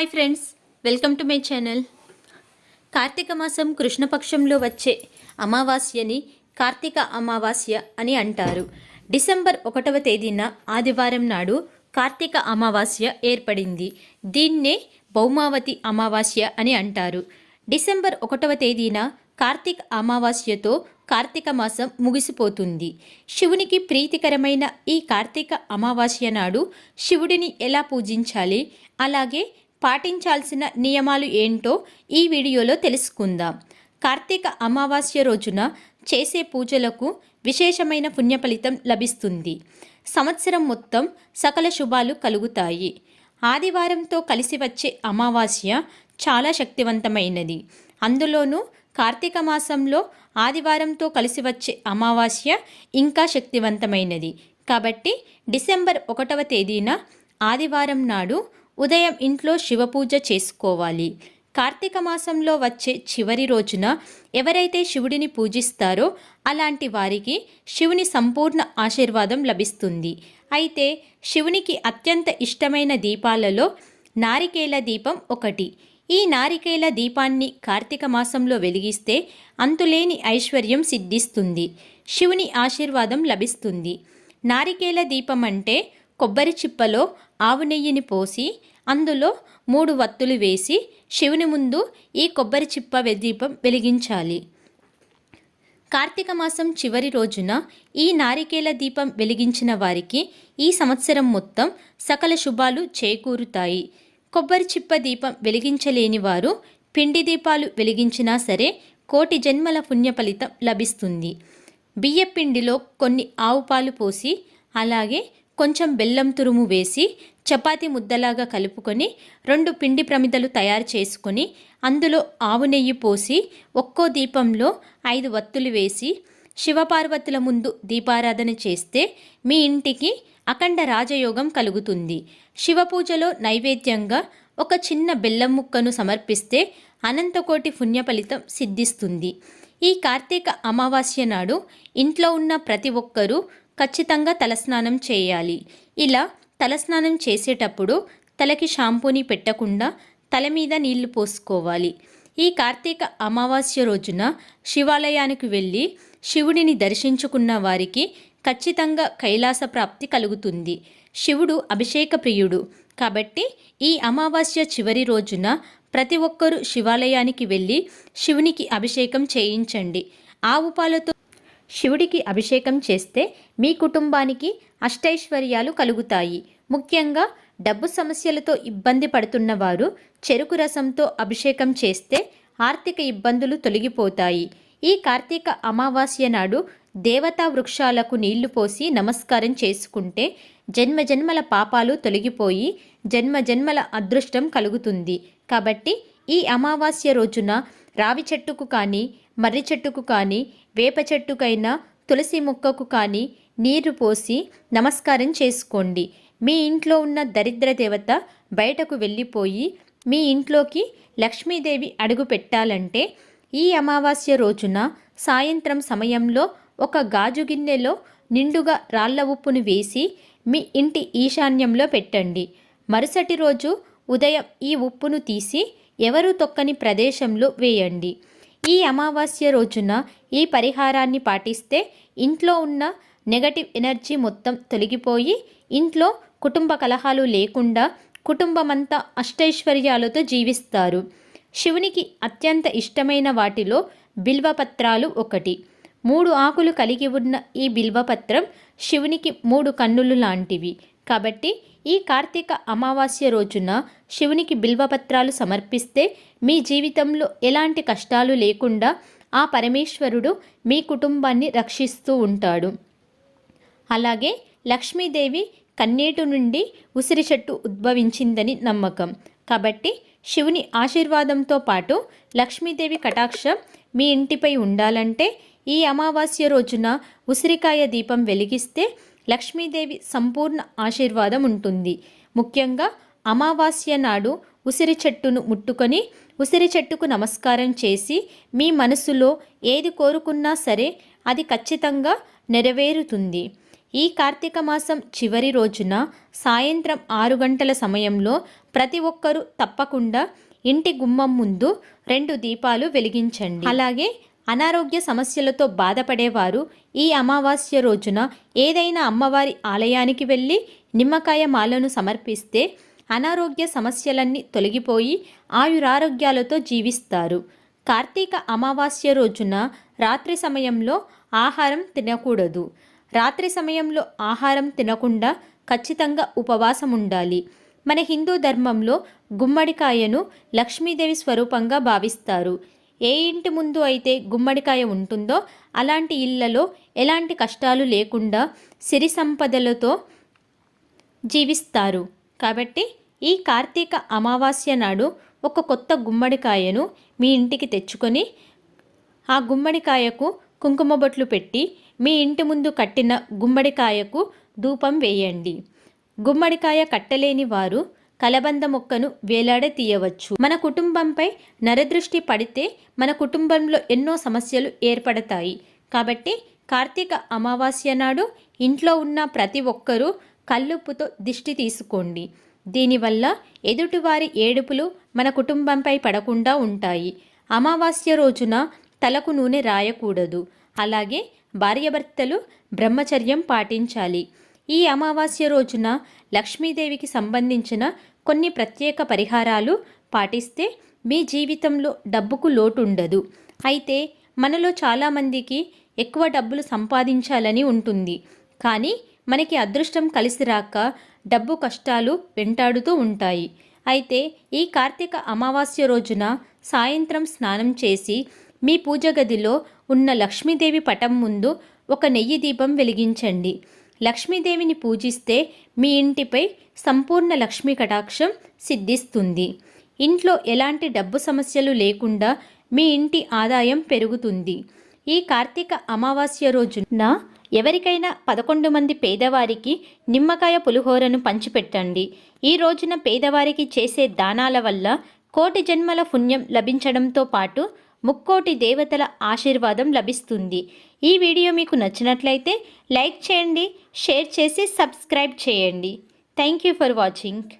Hi friends welcome to my channel. Karthika మాసం కృష్ణపక్షంలో వచ్చే అమావాస్యని కార్తీక అమావాస్య అని అంటారు. డిసెంబర్ ఒకటవ తేదీన ఆదివారం నాడు కార్తీక అమావాస్య ఏర్పడింది. దీన్నే భౌమావతి అమావాస్య అని అంటారు. డిసెంబర్ ఒకటవ తేదీన కార్తీక అమావాస్యతో కార్తీక మాసం ముగిసిపోతుంది. శివునికి ప్రీతికరమైన ఈ కార్తీక అమావాస్య నాడు శివుడిని ఎలా పూజించాలి? అలాగే పాటించాల్సిన నియమాలు ఏంటో ఈ వీడియోలో తెలుసుకుందాం. కార్తీక అమావాస్య రోజున చేసే పూజలకు విశేషమైన పుణ్య ఫలితం లభిస్తుంది. సంవత్సరం మొత్తం సకల శుభాలు కలుగుతాయి. ఆదివారంతో కలిసి వచ్చే అమావాస్య చాలా శక్తివంతమైనది. అందులోనూ కార్తీక మాసంలో ఆదివారంతో కలిసి వచ్చే అమావాస్య ఇంకా శక్తివంతమైనది. కాబట్టి డిసెంబర్ ఒకటవ తేదీన ఆదివారం నాడు ఉదయం ఇంట్లో శివపూజ చేసుకోవాలి. కార్తీక మాసంలో వచ్చే చివరి రోజున ఎవరైతే శివుడిని పూజిస్తారో అలాంటి వారికి శివుని సంపూర్ణ ఆశీర్వాదం లభిస్తుంది. అయితే శివునికి అత్యంత ఇష్టమైన దీపాలలో నారికేల దీపం ఒకటి. ఈ నారికేల దీపాన్ని కార్తీక మాసంలో వెలిగిస్తే అంతులేని ఐశ్వర్యం సిద్ధిస్తుంది. శివుని ఆశీర్వాదం లభిస్తుంది. నారికేల దీపం అంటే కొబ్బరి చిప్పలో ఆవు నెయ్యిని పోసి అందులో మూడు వత్తులు వేసి శివుని ముందు ఈ కొబ్బరి చిప్ప దీపం వెలిగించాలి. కార్తీక మాసం చివరి రోజున ఈ నారికేల దీపం వెలిగించిన వారికి ఈ సంవత్సరం మొత్తం సకల శుభాలు చేకూరుతాయి. కొబ్బరి చిప్ప దీపం వెలిగించలేని వారు పిండి దీపాలు వెలిగించినా సరే కోటి జన్మల పుణ్య ఫలితం లభిస్తుంది. బియ్యపిండిలో కొన్ని ఆవు పాలు పోసి అలాగే కొంచెం బెల్లం తురుము వేసి చపాతి ముద్దలాగా కలుపుకొని రెండు పిండి ప్రమిదలు తయారు చేసుకొని అందులో ఆవు నెయ్యి పోసి ఒక్కో దీపంలో ఐదు వత్తులు వేసి శివపార్వతుల ముందు దీపారాధన చేస్తే మీ ఇంటికి అఖండ రాజయోగం కలుగుతుంది. శివపూజలో నైవేద్యంగా ఒక చిన్న బెల్లం ముక్కను సమర్పిస్తే అనంతకోటి పుణ్య ఫలితం సిద్ధిస్తుంది. ఈ కార్తీక అమావాస్య నాడు ఇంట్లో ఉన్న ప్రతి ఒక్కరూ ఖచ్చితంగా తలస్నానం చేయాలి. ఇలా తలస్నానం చేసేటప్పుడు తలకి షాంపూని పెట్టకుండా తల మీద నీళ్ళు పోసుకోవాలి. ఈ కార్తీక అమావాస్య రోజున శివాలయానికి వెళ్ళి శివుడిని దర్శించుకున్న వారికి ఖచ్చితంగా కైలాస ప్రాప్తి కలుగుతుంది. శివుడు అభిషేక ప్రియుడు. కాబట్టి ఈ అమావాస్య చివరి రోజున ప్రతి ఒక్కరూ శివాలయానికి వెళ్ళి శివునికి అభిషేకం చేయించండి. ఆవు పాలతో శివుడికి అభిషేకం చేస్తే మీ కుటుంబానికి అష్టైశ్వర్యాలు కలుగుతాయి. ముఖ్యంగా డబ్బు సమస్యలతో ఇబ్బంది పడుతున్న వారు చెరుకు రసంతో అభిషేకం చేస్తే ఆర్థిక ఇబ్బందులు తొలగిపోతాయి. ఈ కార్తీక అమావాస్య నాడు దేవతా వృక్షాలకు నీళ్ళు పోసి నమస్కారం చేసుకుంటే జన్మ జన్మల పాపాలు తొలగిపోయి జన్మ జన్మల అదృష్టం కలుగుతుంది. కాబట్టి ఈ అమావాస్య రోజున రావి చెట్టుకు కానీ మర్రి చెట్టుకు కానీ వేప చెట్టుకైనా తులసి మొక్కకు కానీ నీరు పోసి నమస్కారం చేసుకోండి. మీ ఇంట్లో ఉన్న దరిద్ర దేవత బయటకు వెళ్ళిపోయి మీ ఇంట్లోకి లక్ష్మీదేవి అడుగు పెట్టాలంటే ఈ అమావాస్య రోజున సాయంత్రం సమయంలో ఒక గాజు గిన్నెలో నిండుగా రాళ్ళ ఉప్పును వేసి మీ ఇంటి ఈశాన్యంలో పెట్టండి. మరుసటి రోజు ఉదయం ఈ ఉప్పును తీసి ఎవరు తొక్కని ప్రదేశంలో వేయండి. ఈ అమావాస్య రోజున ఈ పరిహారాన్ని పాటిస్తే ఇంట్లో ఉన్న నెగటివ్ ఎనర్జీ మొత్తం తొలగిపోయి ఇంట్లో కుటుంబ కలహాలు లేకుండా కుటుంబమంతా అష్టైశ్వర్యాలతో జీవిస్తారు. శివునికి అత్యంత ఇష్టమైన వాటిలో బిల్వపత్రాలు ఒకటి. మూడు ఆకులు కలిగి ఉన్న ఈ బిల్వపత్రం శివునికి మూడు కన్నులు లాంటివి. కాబట్టి ఈ కార్తీక అమావాస్య రోజున శివునికి బిల్వపత్రాలు సమర్పిస్తే మీ జీవితంలో ఎలాంటి కష్టాలు లేకుండా ఆ పరమేశ్వరుడు మీ కుటుంబాన్ని రక్షిస్తూ ఉంటాడు. అలాగే లక్ష్మీదేవి కన్నేటు నుండి ఉసిరి చెట్టు ఉద్భవించిందని నమ్మకం. కాబట్టి శివుని ఆశీర్వాదంతో పాటు లక్ష్మీదేవి కటాక్షం మీ ఇంటిపై ఉండాలంటే ఈ అమావాస్య రోజున ఉసిరికాయ దీపం వెలిగిస్తే లక్ష్మీదేవి సంపూర్ణ ఆశీర్వాదం ఉంటుంది. ముఖ్యంగా అమావాస్య నాడు ఉసిరి చెట్టును ముట్టుకొని ఉసిరి చెట్టుకు నమస్కారం చేసి మీ మనసులో ఏది కోరుకున్నా సరే అది ఖచ్చితంగా నెరవేరుతుంది. ఈ కార్తీక మాసం చివరి రోజున సాయంత్రం ఆరు గంటల సమయంలో ప్రతి ఒక్కరూ తప్పకుండా ఇంటి గుమ్మం ముందు రెండు దీపాలు వెలిగించండి. అలాగే అనారోగ్య సమస్యలతో బాధపడేవారు ఈ అమావాస్య రోజున ఏదైనా అమ్మవారి ఆలయానికి వెళ్ళి నిమ్మకాయ మాలను సమర్పిస్తే అనారోగ్య సమస్యలన్నీ తొలగిపోయి ఆయురారోగ్యాలతో జీవిస్తారు. కార్తీక అమావాస్య రోజున రాత్రి సమయంలో ఆహారం తినకూడదు. రాత్రి సమయంలో ఆహారం తినకుండా ఖచ్చితంగా ఉపవాసం ఉండాలి. మన హిందూ ధర్మంలో గుమ్మడికాయను లక్ష్మీదేవి స్వరూపంగా భావిస్తారు. ఏ ఇంటి ముందు అయితే గుమ్మడికాయ ఉంటుందో అలాంటి ఇళ్ళలో ఎలాంటి కష్టాలు లేకుండా సిరి సంపదలతో జీవిస్తారు. కాబట్టి ఈ కార్తీక అమావాస్య నాడు ఒక కొత్త గుమ్మడికాయను మీ ఇంటికి తెచ్చుకొని ఆ గుమ్మడికాయకు కుంకుమ బొట్లు పెట్టి మీ ఇంటి ముందు కట్టిన గుమ్మడికాయకు ధూపం వేయండి. గుమ్మడికాయ కట్టలేని వారు కలబంద మొక్కను వేలాడ తీయవచ్చు. మన కుటుంబంపై నరదృష్టి పడితే మన కుటుంబంలో ఎన్నో సమస్యలు ఏర్పడతాయి. కాబట్టి కార్తీక అమావాస్య నాడు ఇంట్లో ఉన్న ప్రతి ఒక్కరూ కల్లుప్పుతో దిష్టి తీసుకోండి. దీనివల్ల ఎదుటివారి ఏడుపులు మన కుటుంబంపై పడకుండా ఉంటాయి. అమావాస్య రోజున తలకు నూనె రాయకూడదు. అలాగే భార్యాభర్తలు బ్రహ్మచర్యం పాటించాలి. ఈ అమావాస్య రోజున లక్ష్మీదేవికి సంబంధించిన కొన్ని ప్రత్యేక పరిహారాలు పాటిస్తే మీ జీవితంలో డబ్బుకు లోటు ఉండదు అయితే మనలో చాలామందికి ఎక్కువ డబ్బులు సంపాదించాలని ఉంటుంది. కానీ మనకి అదృష్టం కలిసి రాక డబ్బు కష్టాలు వెంటాడుతూ ఉంటాయి. అయితే ఈ కార్తీక అమావాస్య రోజున సాయంత్రం స్నానం చేసి మీ పూజ గదిలో ఉన్న లక్ష్మీదేవి పటం ముందు ఒక నెయ్యి దీపం వెలిగించండి. లక్ష్మీదేవిని పూజిస్తే మీ ఇంటిపై సంపూర్ణ లక్ష్మీ కటాక్షం సిద్ధిస్తుంది. ఇంట్లో ఎలాంటి డబ్బు సమస్యలు లేకుండా మీ ఇంటి ఆదాయం పెరుగుతుంది. ఈ కార్తీక అమావాస్య రోజున ఎవరికైనా పదకొండు మంది పేదవారికి నిమ్మకాయ పులిహోరను పంచిపెట్టండి. ఈ రోజున పేదవారికి చేసే దానాల వల్ల కోటి జన్మల పుణ్యం లభించడంతో పాటు ముక్కోటి దేవతల ఆశీర్వాదం లభిస్తుంది. ఈ వీడియో మీకు నచ్చినట్లయితే లైక్ చేయండి షేర్ చేసి సబ్స్క్రైబ్ చేయండి. Thank you for watching